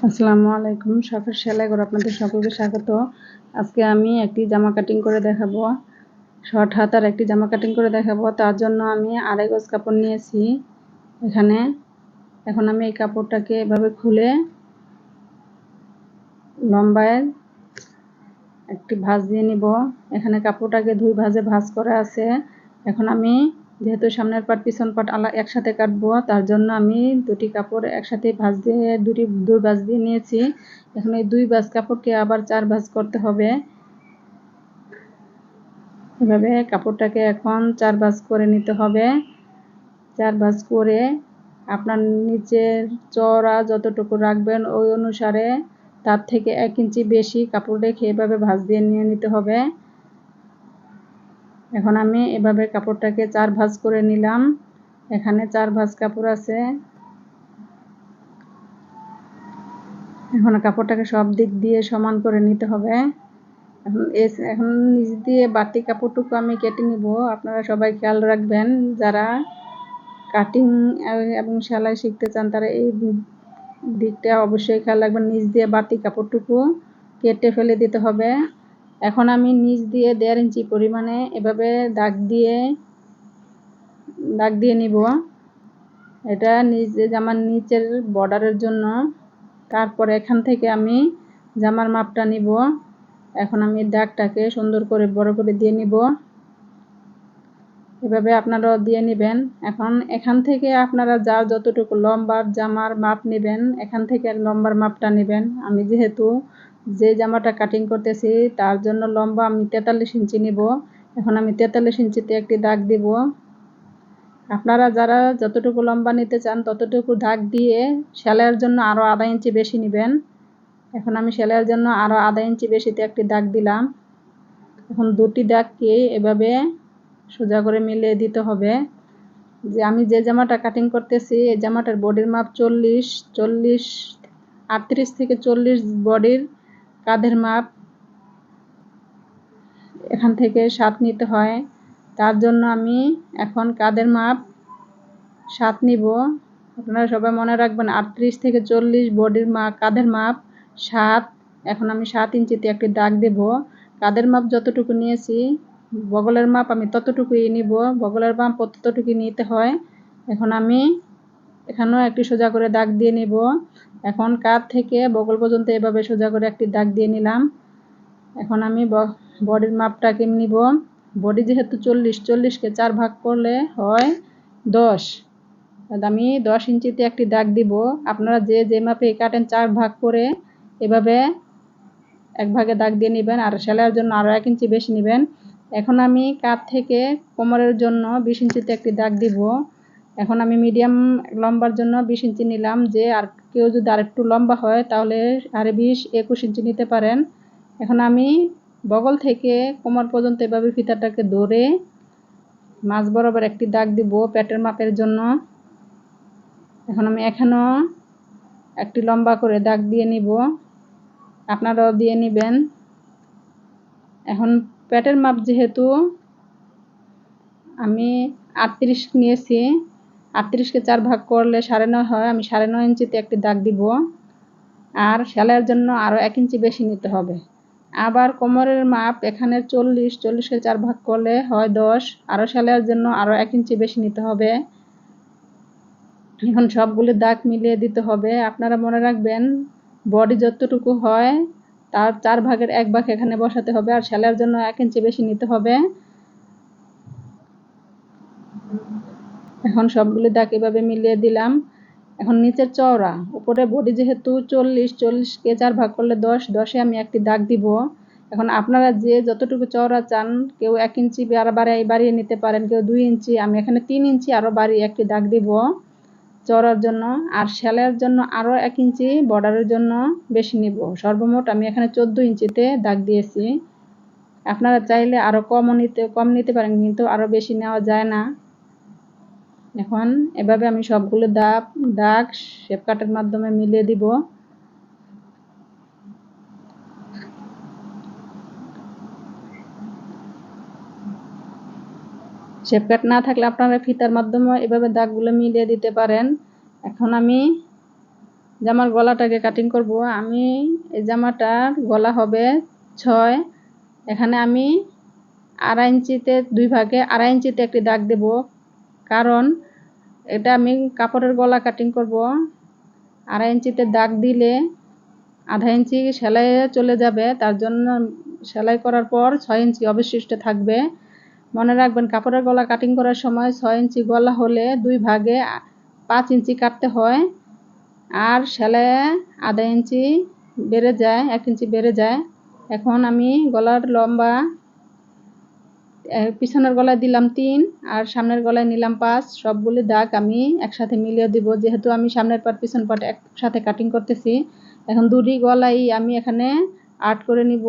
আসসালামু আলাইকুম শখের সেলাই করে আপনাদের সকলকে স্বাগত। আজকে আমি একটি জামা কাটিং করে দেখাবো, শর্ট হাতার একটি জামা কাটিং করে দেখাবো। তার জন্য আমি আড়াই গজ কাপড় নিয়েছি এখানে। এখন আমি এই কাপড়টাকে এভাবে খুলে লম্বায় একটি ভাঁজ দিয়ে নিব। এখানে কাপড়টাকে দুই ভাঁজে ভাঁজ করা আছে। এখন আমি যেহেতু সামনের পাট, পিছন পাট আলা একসাথে কাটবো, তার জন্য আমি দুটি কাপড় একসাথে ভাঁজ দিয়ে, দুটি, দুই ভাঁজ দিয়ে নিয়েছি। এখন এই দুই ভাঁজ কাপড়কে আবার চার ভাঁজ করতে হবে। এভাবে কাপড়টাকে এখন চার ভাঁজ করে নিতে হবে। চার ভাঁজ করে আপনার নিচের চড়া যতটুকু রাখবেন, ওই অনুসারে তার থেকে এক ইঞ্চি বেশি কাপড় রেখে এভাবে ভাঁজ দিয়ে নিয়ে নিতে হবে। এখন আমি এভাবে কাপড়টাকে চার ভাঁজ করে নিলাম। এখানে চার ভাঁজ কাপড় আছে। এখন কাপড়টাকে সব দিক দিয়ে সমান করে নিতে হবে। এখন এখন নিচ দিয়ে বাতি কাপড়টুকু আমি কেটে নিব। আপনারা সবাই খেয়াল রাখবেন, যারা কাটিং এবং সেলাই শিখতে চান, তারা এই দিকটা অবশ্যই খেয়াল রাখবেন। নিচ দিয়ে বাতি কাপড়টুকু কেটে ফেলে দিতে হবে। এখন আমি নিচ দিয়ে দেড় ইঞ্চি পরিমাণে এভাবে দাগ দিয়ে দাগ দিয়ে নিব। এটা নিচে জামার নিচের বর্ডারের জন্য। তারপর এখান থেকে আমি জামার মাপটা নিব। এখন আমি দাগটাকে সুন্দর করে বড় করে দিয়ে নিব। এভাবে আপনারাও দিয়ে নেবেন। এখন এখান থেকে আপনারা যা যতটুকু লম্বার জামার মাপ নেবেন, এখান থেকে লম্বার মাপটা নেবেন। আমি যেহেতু যে জামাটা কাটিং করতেছি, তার জন্য লম্বা আমি তেতাল্লিশ ইঞ্চি নিব। এখন আমি তেতাল্লিশ ইঞ্চিতে একটি দাগ দিব। আপনারা যারা যতটুকু লম্বা নিতে চান, ততটুকু দাগ দিয়ে সেলাইয়ের জন্য আরও আধা ইঞ্চি বেশি নেবেন। এখন আমি সেলাইয়ের জন্য আরও আধা ইঞ্চি বেশিতে একটি দাগ দিলাম। এখন দুটি দাগকে এভাবে সোজা করে মিলিয়ে দিতে হবে। যে আমি যে জামাটা কাটিং করতেছি, এই জামাটার বডির মাপ চল্লিশ চল্লিশ, আটত্রিশ থেকে চল্লিশ বডির কাঁধের মাপ এখান থেকে সাত নিতে হয়। তার জন্য আমি এখন কাঁধের মাপ সাত নিব। আপনারা সবাই মনে রাখবেন, আটত্রিশ থেকে চল্লিশ বডির মাপ কাঁধের মাপ সাত। এখন আমি সাত ইঞ্চিতে একটি দাগ দেব। কাঁধের মাপ যতটুকু নিয়েছি, বগলের মাপ আমি ততটুকুই নিব। বগলের মাপ ততটুকুই নিতে হয়। এখন আমি এখানেও একটি সোজা করে দাগ দিয়ে নিব। এখন কাঁধ থেকে বগল পর্যন্ত এভাবে সোজা করে একটি দাগ দিয়ে নিলাম। এখন আমি বডির মাপটা মাপটাকে নিব। বডি যেহেতু চল্লিশ, চল্লিশকে চার ভাগ করলে হয় দশ। আমি দশ ইঞ্চিতে একটি দাগ দিব। আপনারা যে যে মাপে কাটেন চার ভাগ করে এভাবে এক ভাগে দাগ দিয়ে নেবেন আর সেলাইয়ের জন্য আরও এক ইঞ্চি বেশি নেবেন। এখন আমি কাঁধ থেকে কোমরের জন্য বিশ ইঞ্চিতে একটি দাগ দিব। এখন আমি মিডিয়াম লম্বার জন্য বিশ ইঞ্চি নিলাম যে আর কেউ যদি আরেকটু লম্বা হয়, তাহলে আরে বিশ একুশ ইঞ্চি নিতে পারেন। এখন আমি বগল থেকে কোমর পর্যন্ত এভাবে ফিতাটাকে ধরে মাছ বরাবর একটি দাগ দিব পেটের মাপের জন্য। এখন আমি এখানেও একটি লম্বা করে দাগ দিয়ে নিব। আপনারাও দিয়ে নেবেন। এখন পেটের মাপ যেহেতু আমি আটত্রিশ নিয়েছি আটত্রিশকে চার ভাগ করলে সাড়ে নয় হয়, আমি সাড়ে নয় ইঞ্চিতে একটি দাগ দিব। আর সেলাইয়ের জন্য আরও এক ইঞ্চি বেশি নিতে হবে। আবার কোমরের মাপ এখানে চল্লিশ, চল্লিশকে চার ভাগ করলে হয় দশ। আরও সেলাইয়ের জন্য আরও এক ইঞ্চি বেশি নিতে হবে। এখন সবগুলি দাগ মিলিয়ে দিতে হবে। আপনারা মনে রাখবেন, বডি যতটুকু হয়, তার চার ভাগের এক ভাগ এখানে বসাতে হবে। আর সেলাইয়ের জন্য এক ইঞ্চি বেশি নিতে হবে। এখন সবগুলি দাগ এভাবে মিলিয়ে দিলাম। এখন নিচের চওড়া, উপরে বডি যেহেতু চল্লিশ, চল্লিশকে চার ভাগ করলে দশ, দশে আমি একটি দাগ দিব। এখন আপনারা যে যতটুকু চওড়া চান, কেউ এক ইঞ্চি বাড়িয়ে বাড়িয়ে নিতে পারেন, কেউ দুই ইঞ্চি, আমি এখানে তিন ইঞ্চি আরও বাড়িয়ে একটি দাগ দিব। চওড়ার জন্য আর সেলাইয়ের জন্য আরও এক ইঞ্চি, বর্ডারের জন্য বেশি নিব। সর্বমোট আমি এখানে চোদ্দ ইঞ্চিতে দাগ দিয়েছি। আপনারা চাইলে আরও কমও নিতে, কম নিতে পারেন, কিন্তু আরও বেশি নেওয়া যায় না। এখন এভাবে আমি সবগুলো দাগ দাগ শেপ কাটের মাধ্যমে মিলিয়ে দিব। শেপ কাট না থাকলে আপনারা ফিতার মাধ্যমে এভাবে দাগগুলো মিলিয়ে দিতে পারেন। এখন আমি জামার গলাটাকে কাটিং করব। আমি এই জামাটার গলা হবে ছয়। এখানে আমি আড়াই ইঞ্চিতে, দুই ভাগে আড়াই ইঞ্চিতে একটি দাগ দেব। কারণ এটা আমি কাপড়ের গলা কাটিং করব। আড়াই ইঞ্চিতে দাগ দিলে আধা ইঞ্চি সেলাইয়ে চলে যাবে, তার জন্য সেলাই করার পর ছয় ইঞ্চি অবশিষ্ট থাকবে। মনে রাখবেন, কাপড়ের গলা কাটিং করার সময় ছয় ইঞ্চি গলা হলে দুই ভাগে পাঁচ ইঞ্চি কাটতে হয়। আর সেলাইয়ে আধা ইঞ্চি বেড়ে যায়, এক ইঞ্চি বেড়ে যায়। এখন আমি গলার লম্বা পিছনের গলায় দিলাম তিন আর সামনের গলায় নিলাম পাঁচ। সবগুলি দাগ আমি একসাথে মিলিয়ে দিব। যেহেতু আমি সামনের পাট, পিছন পাট একসাথে কাটিং করতেছি, এখন দুটি গলাই আমি এখানে আর্ট করে নিব।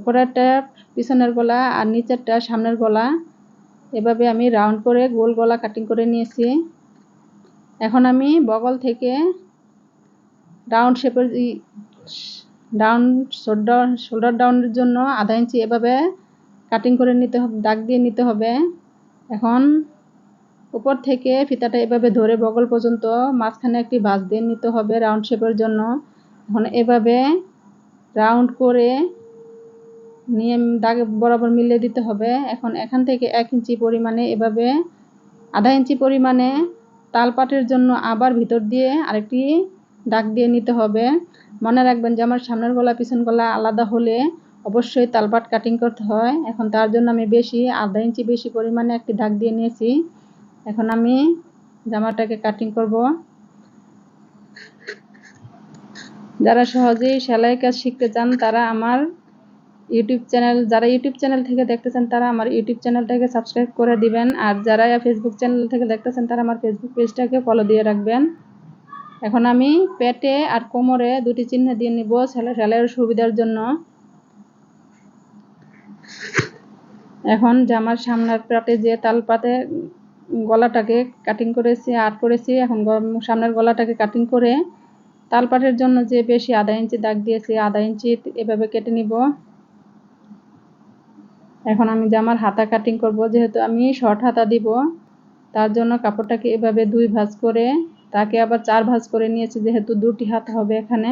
উপরেরটা পিছনের গলা আর নিচেরটা সামনের গলা। এভাবে আমি রাউন্ড করে গোল গলা কাটিং করে নিয়েছি। এখন আমি বগল থেকে রাউন্ড শেপের ডাউন শোল্ডার শোল্ডার ডাউনের জন্য আধা ইঞ্চি এভাবে কাটিং করে নিতে হবে, দাগ দিয়ে নিতে হবে। এখন উপর থেকে ফিতাটা এভাবে ধরে বগল পর্যন্ত মাঝখানে একটি ভাঁজ দিয়ে নিতে হবে রাউন্ড শেপের জন্য। এখন এভাবে রাউন্ড করে নিয়ে দাগ বরাবর মিলিয়ে দিতে হবে। এখন এখান থেকে এক ইঞ্চি পরিমাণে এভাবে আধা ইঞ্চি পরিমাণে তালপাটের জন্য আবার ভিতর দিয়ে আরেকটি দাগ দিয়ে নিতে হবে। মনে রাখবেন যে আমার সামনের গলা পিছন গলা আলাদা হলে অবশ্যই তালপাট কাটিং করতে হয়। এখন তার জন্য আমি বেশি, আধা ইঞ্চি বেশি পরিমাণে একটি দাগ দিয়ে নিয়েছি। এখন আমি জামাটাকে কাটিং করব। যারা সহজেই সেলাই কাজ শিখতে চান, তারা আমার ইউটিউব চ্যানেল যারা ইউটিউব চ্যানেল থেকে দেখতেছেন তারা আমার ইউটিউব চ্যানেলটাকে সাবস্ক্রাইব করে দিবেন। আর যারা ফেসবুক চ্যানেল থেকে দেখতেছেন তারা আমার ফেসবুক পেজটাকে ফলো দিয়ে রাখবেন। এখন আমি পেটে আর কোমরে দুটি চিহ্ন দিয়ে নিব সেলাই, সেলাইয়ের সুবিধার জন্য। এখন জামার সামনের পাটে যে তাল পাতে গলাটাকে কাটিং করেছি আর্ট করেছি, এখন সামনের গলাটাকে কাটিং করে তালপাটের জন্য যে বেশি আধা ইঞ্চি দাগ দিয়েছি, আধা ইঞ্চি এভাবে কেটে নিব। এখন আমি জামার হাতা কাটিং করব, যেহেতু আমি শর্ট হাতা দিব, তার জন্য কাপড়টাকে এভাবে দুই ভাঁজ করে তাকে আবার চার ভাঁজ করে নিয়েছি, যেহেতু দুটি হাত হবে এখানে।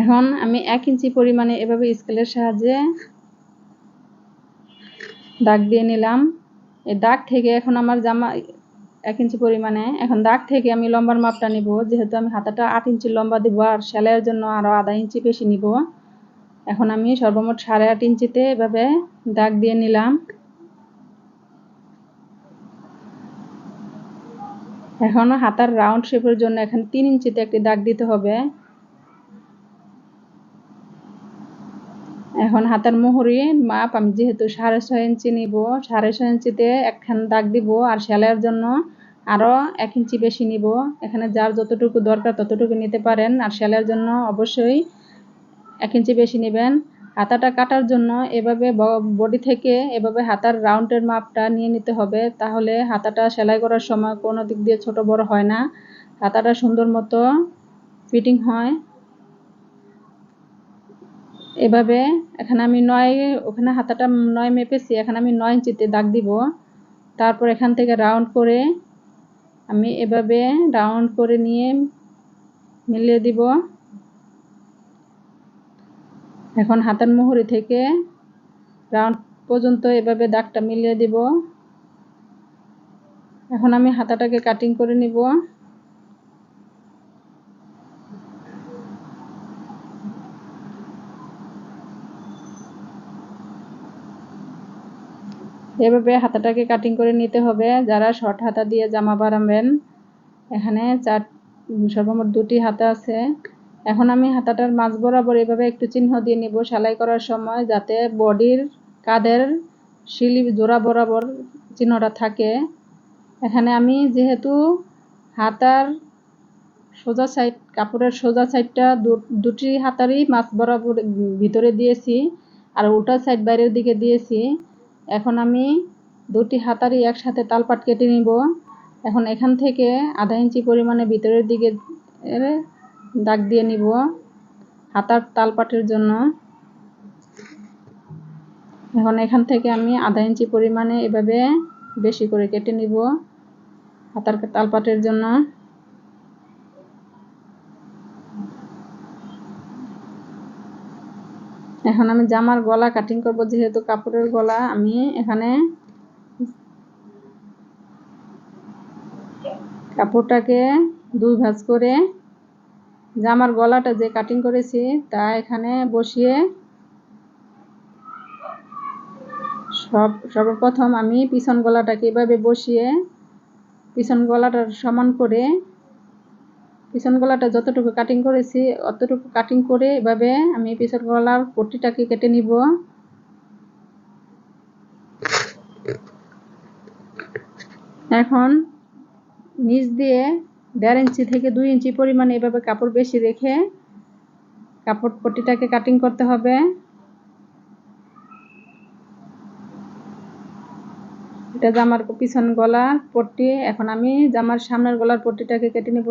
এখন আমি এক ইঞ্চি পরিমাণে এভাবে স্কেলের সাহায্যে দাগ দিয়ে নিলাম। এই দাগ থেকে এখন আমার জামা এক ইঞ্চি পরিমাণে, এখন দাগ থেকে আমি লম্বার মাপটা নিব, যেহেতু আমি হাতাটা আট ইঞ্চি লম্বা দিব আর সেলাইয়ের জন্য আরও আধা ইঞ্চি বেশি নিব। এখন আমি সর্বমোট সাড়ে আট ইঞ্চিতে এভাবে দাগ দিয়ে নিলাম। এখন হাতার রাউন্ড শেপের জন্য এখানে তিন ইঞ্চিতে একটি দাগ দিতে হবে। এখন হাতার মোহরি, মাপ আমি যেহেতু সাড়ে ছয় ইঞ্চি নিব, সাড়ে ছয় ইঞ্চিতে একখান দাগ দিব আর সেলাইয়ের জন্য আরও এক ইঞ্চি বেশি নিব। এখানে যার যতটুকু দরকার ততটুকু নিতে পারেন আর সেলাইয়ের জন্য অবশ্যই এক ইঞ্চি বেশি নেবেন। হাতাটা কাটার জন্য এভাবে বডি থেকে এভাবে হাতার রাউন্ডের মাপটা নিয়ে নিতে হবে, তাহলে হাতাটা সেলাই করার সময় কোনো দিক দিয়ে ছোট বড় হয় না। হাতাটা সুন্দর মতো ফিটিং হয়। এভাবে এখানে আমি নয়, ওখানে হাতাটা নয় মেপেছি, এখানে আমি নয় ইঞ্চিতে দাগ দিব। তারপর এখান থেকে রাউন্ড করে আমি এভাবে রাউন্ড করে নিয়ে মিলিয়ে দিব। এখন হাতের মুহুরি থেকে রাউন্ড পর্যন্ত এভাবে দাগটা মিলিয়ে দিব। এখন আমি হাতাটাকে কাটিং করে নিব। এভাবে হাতাটাকে কাটিং করে নিতে হবে। যারা শর্ট হাতা দিয়ে জামা বানাবেন, এখানে চার, সর্বমোট দুটি হাতা আছে। এখন আমি হাতাটার মাঝ বরাবর এভাবে একটু চিহ্ন দিয়ে নিব সেলাই করার সময় যাতে বডির কাদের শিলি জোড়া বরাবর চিহ্নটা থাকে। এখানে আমি যেহেতু হাতার সোজা সাইড কাপড়ের সোজা সাইডটা দুটি হাতারই মাছ বরাবর ভিতরে দিয়েছি, আর উল্টা সাইড বাইরের দিকে দিয়েছি। এখন আমি দুটি হাতারই একসাথে তালপাট কেটে নিব। এখন এখান থেকে আধা ইঞ্চি পরিমাণে ভিতরের দিকে দাগ দিয়ে নিব হাতার তালপাটের জন্য। এখন এখান থেকে আমি আধা ইঞ্চি পরিমাণে এভাবে বেশি করে কেটে নিব হাতার তালপাটের জন্য। এখন আমি জামার গলা কাটিং করব, যেহেতু কাপড়ের গলা, আমি এখানে কাপড়টাকে দুই ভাঁজ করে জামার গলাটা যে কাটিং করেছি, তা এখানে বসিয়ে সব, সর্বপ্রথম আমি পিছন গলাটাকে এভাবে বসিয়ে পিছন গলাটা সমান করে পিছন গলাটা যতটুকু কাটিং করেছি, অতটুকু কাটিং করে এভাবে আমি পিছন গলার পট্টিটাকে কেটে নিব। এখন নিচ দিয়ে দেড় ইঞ্চি থেকে দুই ইঞ্চি পরিমাণে এভাবে কাপড় বেশি রেখে কাপড় পট্টিটাকে কাটিং করতে হবে। এটা জামার পিছন গলার পট্টি, এখন আমি জামার সামনের গলার পট্টিটাকে কেটে নেব।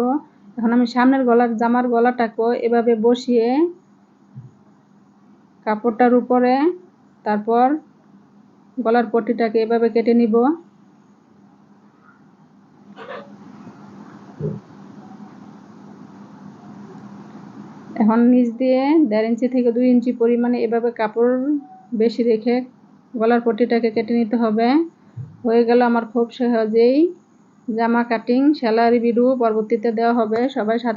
এখন আমি সামনের গলার, জামার গলাটাকে এভাবে বসিয়ে কাপড়টার উপরে, তারপর গলার পট্টিটাকে এভাবে কেটে নিব। এখন নিচ দিয়ে দেড় ইঞ্চি থেকে দুই ইঞ্চি পরিমাণে এভাবে কাপড় বেশি রেখে গলার পট্টিটাকে কেটে নিতে হবে। হয়ে গেল আমার খুব সহজেই জামা কাটিং স্যালারি ভিডিও পরবর্তীতে দেওয়া হবে। সবাই সাথে